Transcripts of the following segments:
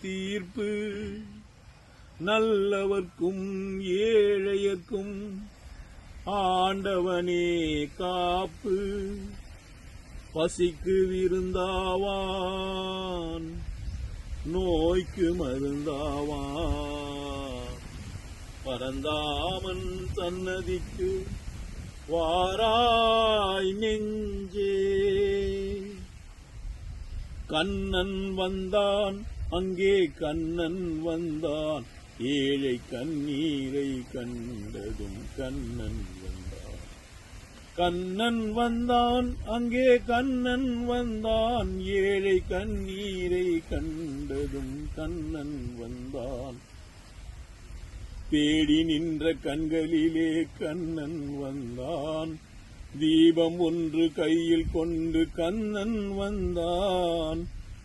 தீர்ப்பு. நல்லவர்க்கும் ஏழையர்க்கும் ஆண்டவனே காப்பு. பசிக்கு விருந்தாவான் நோய்க்கு மருந்தாவான். பரந்தாமன் சன்னதிக்கு வாராய் நெஞ்சே. கண்ணன் வந்தான் அங்கே கண்ணன் வந்தான். ஏழை கண்ணீரை கண்டதும் கண்ணன் வந்தான். கண்ணன் வந்தான் அங்கே கண்ணன் வந்தான். ஏழை கண்ணீரை கண்டதும் கண்ணன் வந்தான். தேடி நின்ற கண்களிலே கண்ணன் வந்தான். தீபம் ஒன்று கையில் கொண்டு கண்ணன் வந்தான்.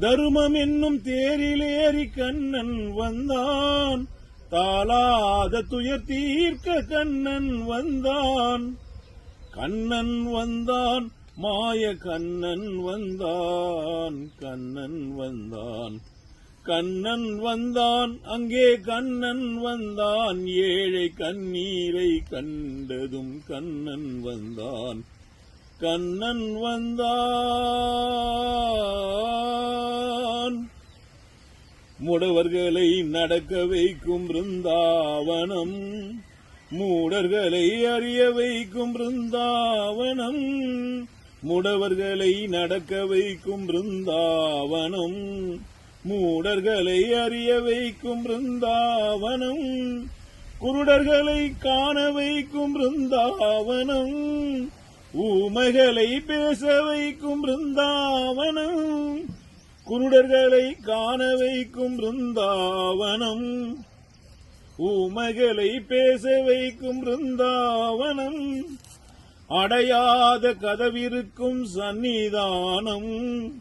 தருமம் என்னும் தேரிலேறி கண்ணன் வந்தான். தாளாத துயர் தீர்க்க கண்ணன் வந்தான். கண்ணன் வந்தான் மாய கண்ணன் வந்தான் கண்ணன் வந்தான். கண்ணன் வந்தான் அங்கே கண்ணன் வந்தான். ஏழை கண்ணீரை கண்டதும் கண்ணன் வந்தான். கண்ணன் வந்தான். முடவர்களை நடக்க வைக்கும் பிருந்தாவனம். மூடர்களை அறிய வைக்கும் பிருந்தாவனம். முடவர்களை நடக்க வைக்கும் பிருந்தாவனம். மூடர்களை அறிய வைக்கும் பிருந்தாவனம். குருடர்களை காண வைக்கும் பிருந்தாவனம். ஊமைகளை பேச வைக்கும் பிருந்தாவனம் குருடர்களை காண வைக்கும் பிருந்தாவனம். ஊமைகளை பேச வைக்கும் பிருந்தாவனம் அடையாத கதவிருக்கும் சந்நிதானம்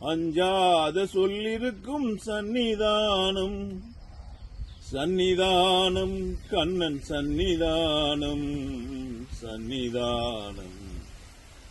அஞ்சாத சொல்லிருக்கும் சந்நிதானம். சந்நிதானம் கண்ணன் சந்நிதானம் சந்நிதானம்.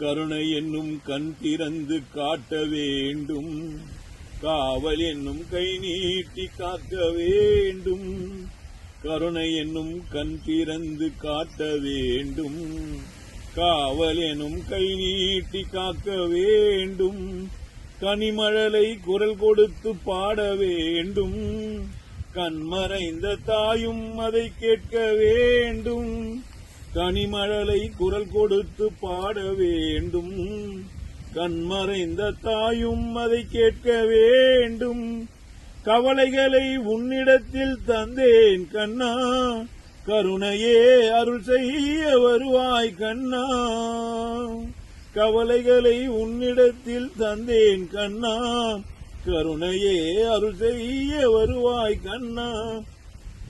கருணை என்னும் கண் திறந்து காட்ட வேண்டும். காவல் என்னும் கை நீட்டி காக்க வேண்டும். கருணை என்னும் கண் திறந்து காட்ட வேண்டும். காவல் எனும் கை நீட்டி காக்க வேண்டும். கனிமழலை குரல் கொடுத்து பாட வேண்டும். கண்மறைந்த தாயும் அதை கேட்க வேண்டும். கனிமழலை குரல் கொடுத்து பாட வேண்டும். கண்மறைந்த தாயும் அதை கேட்க வேண்டும். கவலைகளை உன்னிடத்தில் தந்தேன் கண்ணா. கருணையே அருள் செய்ய வருவாய் கண்ணா. கவலைகளை உன்னிடத்தில் தந்தேன் கண்ணா. கருணையே அருள் செய்ய வருவாய் கண்ணா.